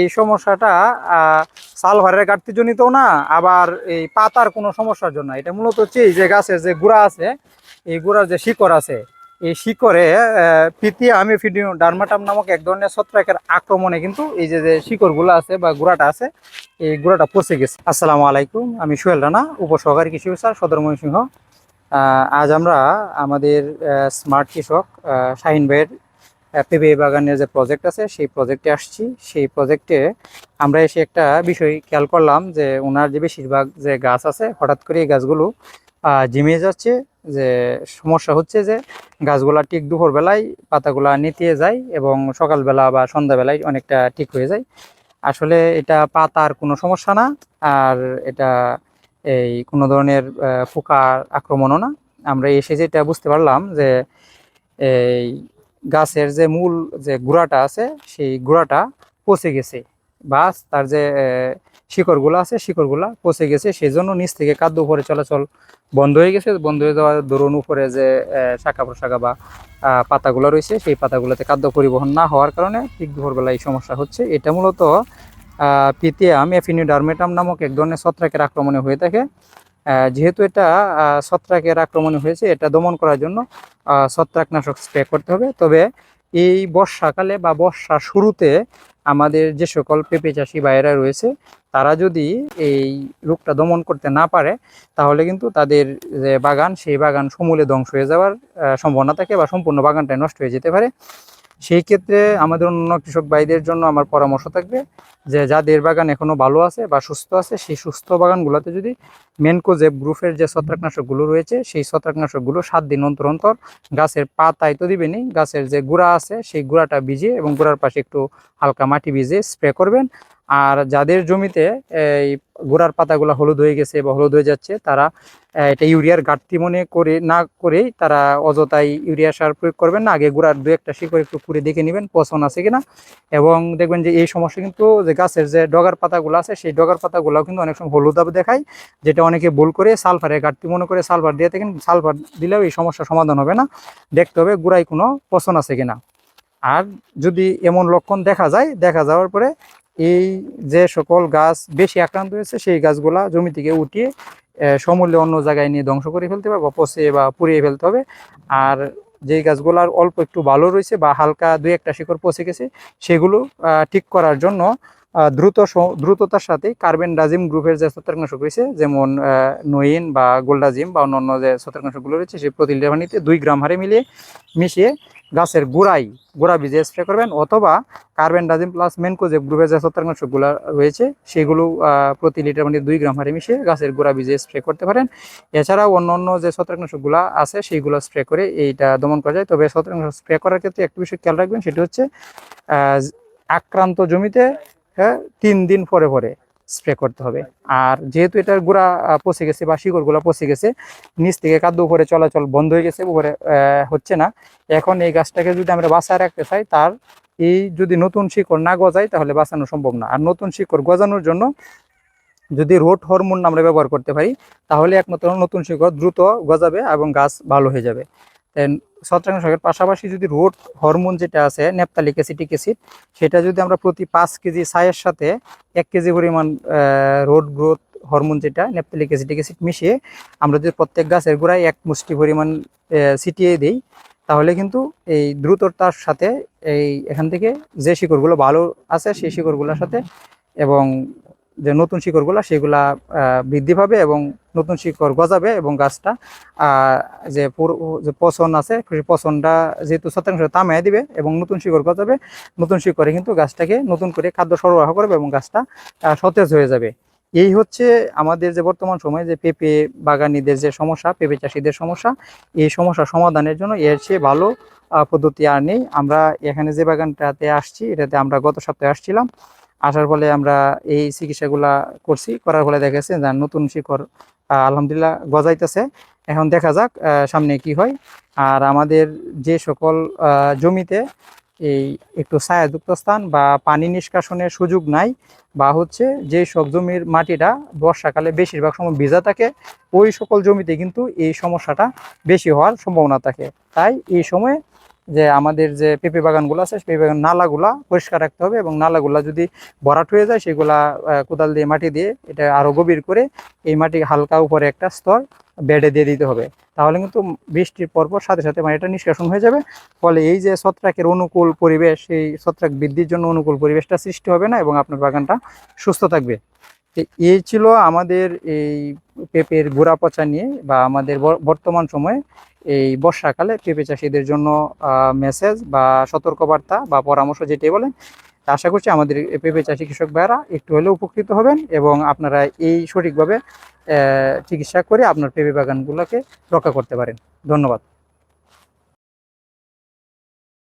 এই সমস্যাটা সালভারের ঘাটতিজনিত না আবার এই পাতার কোনো সমস্যার জন্য এটা মূলত হচ্ছে এই যে গাছের যে গুড়া আছে এই গুড়ার যে শিকড় আছে এই শিকড়ে পিতিয়া আমি ফিডিও ডার্মাটাম নামক এক ধরনের ছত্রাকের আক্রমণে কিন্তু এই যে যে শিকড়গুলো আছে বা গুড়াটা আছে এই গুড়াটা পচে গেছে। আসসালামু আলাইকুম আমি সোহেল রানা উপসহকারী কৃষি অফিসার সদর আহ, আজ আমরা আমাদের স্মার্ট কৃষক শাহিন ভাইয়ের পেঁপে বাগানের যে প্রজেক্ট আছে, সেই প্রজেক্টে আসছি। সেই প্রজেক্টে আমরা এসে একটা বিষয় খেয়াল করলাম যে ওনার যে বেশিরভাগ যে গাছ আছে, হঠাৎ করে এই গাছগুলো ঝিমিয়ে যাচ্ছে। যে সমস্যা হচ্ছে যে গাছগুলা ঠিক দুপুরবেলায় পাতাগুলা নিতিয়ে যায় এবং সকালবেলা বা সন্ধ্যাবেলায় অনেকটা ঠিক হয়ে যায়। আসলে এটা পাতার কোনো সমস্যা না, আর এটা এই কোনো ধরনের পোকার আক্রমণও না। আমরা এসে যেটা বুঝতে পারলাম যে এই গাছের যে মূল যে গুঁড়াটা আছে, সেই গুঁড়াটা পচে গেছে। বা তার যে শিকড়গুলো আছে, শিকড়গুলো পচে গেছে সেই জন্য নিচ থেকে খাদ্য উপরে চলাচল বন্ধ হয়ে গেছে। বন্ধ হয়ে যাওয়ার দরুন উপরে যে শাখা প্রশাখা বা পাতাগুলো রয়েছে, সেই পাতাগুলোতে খাদ্য পরিবহন না হওয়ার কারণে ঠিক দুপুরবেলা এই সমস্যা হচ্ছে। এটা মূলত পিতিয়াম, এফিনিডার্মেটাম নামক এক ধরনের ছত্রাকের আক্রমণে হয়ে থাকে। যেহেতু এটা ছত্রাকের আক্রমণে হয়েছে, এটা দমন করার জন্য ছত্রাকনাশক স্প্রে করতে হবে। তবে এই বর্ষাকালে বা বর্ষার শুরুতে আমাদের যে সকল পেঁপে চাষি ভাইয়েরা রয়েছে, তারা যদি এই রোগটা দমন করতে না পারে, তাহলে কিন্তু তাদের যে বাগান, সেই বাগান সমূলে ধ্বংস হয়ে যাওয়ার সম্ভাবনা থাকে বা সম্পূর্ণ বাগানটাই নষ্ট হয়ে যেতে পারে। সেই ক্ষেত্রে আমাদের অন্য কৃষক ভাইদের জন্য আমার পরামর্শ থাকবে যে যাদের বাগান এখনও ভালো আছে বা সুস্থ আছে, সেই সুস্থ বাগানগুলোতে যদি মেনকোজেব গ্রুপের যে ছত্রাকনাশকগুলো রয়েছে, সেই ছত্রাকনাশকগুলো সাত দিন অন্তর অন্তর গাছের পাতায় তো দিবেনই গাছের যে গুঁড়া আছে সেই গুঁড়াটা ভিজিয়ে এবং গুঁড়ার পাশে একটু হালকা মাটি ভিজিয়ে স্প্রে করবেন। আর যাদের জমিতে এই গোড়ার পাতাগুলো হলুদ হয়ে গেছে বা হলুদ হয়ে যাচ্ছে, তারা এটা ইউরিয়ার ঘাটতি মনে করে, না করেই তারা অযথাই ইউরিয়া সার প্রয়োগ করবেন না। আগে গোড়ার দু একটা শিকড় একটু পুড়ে দেখে নেবেন, পচন আছে কিনা। এবং দেখবেন যে এই সমস্যা কিন্তু যে গাছের যে ডগার পাতাগুলো আছে, সেই ডগার পাতাগুলো কিন্তু অনেক সময় হলুদ আব দেখায়, যেটা অনেকে ভুল করে, সালফারের ঘাটতি মনে করে সালফার দিয়ে থাকেন, সালফার দিলেও এই সমস্যার সমাধান হবে না। দেখতে হবে গোড়ায় কোনো পচন আছে কিনা। আর যদি এমন লক্ষণ দেখা যায়, দেখা যাওয়ার পরে এই যে সকল গাছ বেশি আক্রান্ত হয়েছে, সেই গাছগুলা জমি থেকে উঠিয়ে সমূল্যে অন্য জায়গায় নিয়ে ধ্বংস করে ফেলতে হবে বা পচে বা পুড়িয়ে ফেলতে হবে। আর যেই গাছগুলার অল্প একটু ভালো রয়েছে বা হালকা দুই একটা শিকড় পচে গেছে, সেগুলো ঠিক করার জন্য দ্রুত দ্রুততার সাথে কার্বেন ডাজিম গ্রুপের যে ছত্রাকনাশক রয়েছে, যেমন নইন বা গোল্ডাজিম বা অন্যান্য যে ছত্রাকনাশকগুলো রয়েছে, সেই প্রতি পানিতে দুই গ্রাম হারে মিলিয়ে মিশিয়ে গাছের গোড়ায় গোড়া বীজে স্প্রে করবেন অথবা কার্বেন ডাজিম প্লাস মেনকো যে গ্রুপের যে ছত্রাকনাশকগুলো রয়েছে সেগুলো প্রতি লিটার পানিতে দুই গ্রাম হারে মিশিয়ে গাছের গোড়া বীজে স্প্রে করতে পারেন। এছাড়াও অন্য অন্য যে ছত্রাকনাশকগুলো আছে সেইগুলো স্প্রে করে এইটা দমন করা যায়। তবে ছত্রাকনাশক স্প্রে করার ক্ষেত্রে একটু বিষয় খেয়াল রাখবেন সেটি হচ্ছে আক্রান্ত জমিতে হ্যাঁ, তিন দিন পরে পরে স্প্রে করতে হবে। আর যেহেতু এটার গোড়া পচে গেছে বা শিকড়গুলো পচে গেছে, নিচ থেকে খাদ্য উপরে চলাচল বন্ধ হয়ে গেছে, উপরে হচ্ছে না। এখন এই গাছটাকে যদি আমরা বাঁচায় রাখতে চাই, তার এই যদি নতুন শিকড় না গজায়, তাহলে বাঁচানো সম্ভব না। আর নতুন শিকড় গজানোর জন্য যদি রোড হরমোন আমরা ব্যবহার করতে পারি, তাহলে একমাত্র নতুন শিকড় দ্রুত গজাবে এবং গাছ ভালো হয়ে যাবে। ছত্রাকনাশকের পাশাপাশি যদি রোড হরমোন যেটা আছে নেপতালিক অ্যাসিটিক অ্যাসিড, সেটা যদি আমরা প্রতি পাঁচ কেজি ছায়ের সাথে এক কেজি পরিমাণ রোড গ্রোথ হরমোন যেটা নেপতালিক অ্যাসিটিক অ্যাসিড মিশিয়ে আমরা যদি প্রত্যেক গাছের গোড়ায় এক মুষ্টি পরিমাণ ছিটিয়ে দিই, তাহলে কিন্তু এই দ্রুততার সাথে এই এখান থেকে যে শিকড়গুলো ভালো আছে, সেই শিকড়গুলোর সাথে এবং যে নতুন শিকড়গুলো, সেগুলা বৃদ্ধি পাবে এবং নতুন শিকড় গজাবে এবং গাছটা যে পচন আছে পচনটা যেহেতু শতাংশ তামায় দিবে এবং নতুন শিকড় গজাবে, নতুন শিকড়ে কিন্তু গাছটাকে নতুন করে খাদ্য সরবরাহ করবে এবং গাছটা সতেজ হয়ে যাবে। এই হচ্ছে আমাদের যে বর্তমান সময়ে যে পেঁপে বাগানিদের যে সমস্যা, পেঁপে চাষিদের সমস্যা, এই সমস্যা সমাধানের জন্য এর চেয়ে ভালো পদ্ধতি আর নেই। আমরা এখানে যে বাগানটাতে আসছি, এটাতে আমরা গত সপ্তাহে আসছিলাম। আসার ফলে আমরা এই চিকিৎসাগুলা করছি। করার ফলে দেখা যাচ্ছে যে নতুন শিকড় আলহামদুলিল্লাহ গজাইতেছে। এখন দেখা যাক সামনে কি হয়। আর আমাদের যে সকল জমিতে এই একটু ছায়াযুক্ত স্থান বা পানি নিষ্কাশনের সুযোগ নাই বা হচ্ছে যে সব জমির মাটিটা বর্ষাকালে বেশিরভাগ সময় ভিজা থাকে, ওই সকল জমিতে কিন্তু এই সমস্যাটা বেশি হওয়ার সম্ভাবনা থাকে। তাই এই সময়ে যে আমাদের যে পেঁপে বাগানগুলো আছে পেঁপে বাগান নালাগুলা পরিষ্কার রাখতে হবে এবং নালাগুলা যদি ভরাট হয়ে যায়, সেগুলা কোদাল দিয়ে, মাটি দিয়ে এটা আরও গভীর করে এই মাটি হালকা উপরে একটা স্তর বেডে দিয়ে দিতে হবে। তাহলে কিন্তু বৃষ্টির পরপর সাথে সাথে মাটিটা নিষ্কাশন হয়ে যাবে। ফলে এই যে ছত্রাকের অনুকূল পরিবেশ এই ছত্রাক বৃদ্ধির জন্য অনুকূল পরিবেশটা সৃষ্টি হবে না এবং আপনার বাগানটা সুস্থ থাকবে। এই ছিল আমাদের এই পেঁপের গোড়া পচা নিয়ে বা আমাদের বর্তমান সময়ে এই বর্ষাকালে পেঁপে চাষিদের জন্য মেসেজ বা সতর্কবার্তা বা পরামর্শ যেটাই বলেন আশা করছি আমাদের পেঁপে চাষি কৃষক ভাইয়েরা একটু হলেও উপকৃত হবেন এবং আপনারা এই সঠিকভাবে চিকিৎসা করে আপনার পেঁপে বাগানগুলোকে রক্ষা করতে পারেন। ধন্যবাদ।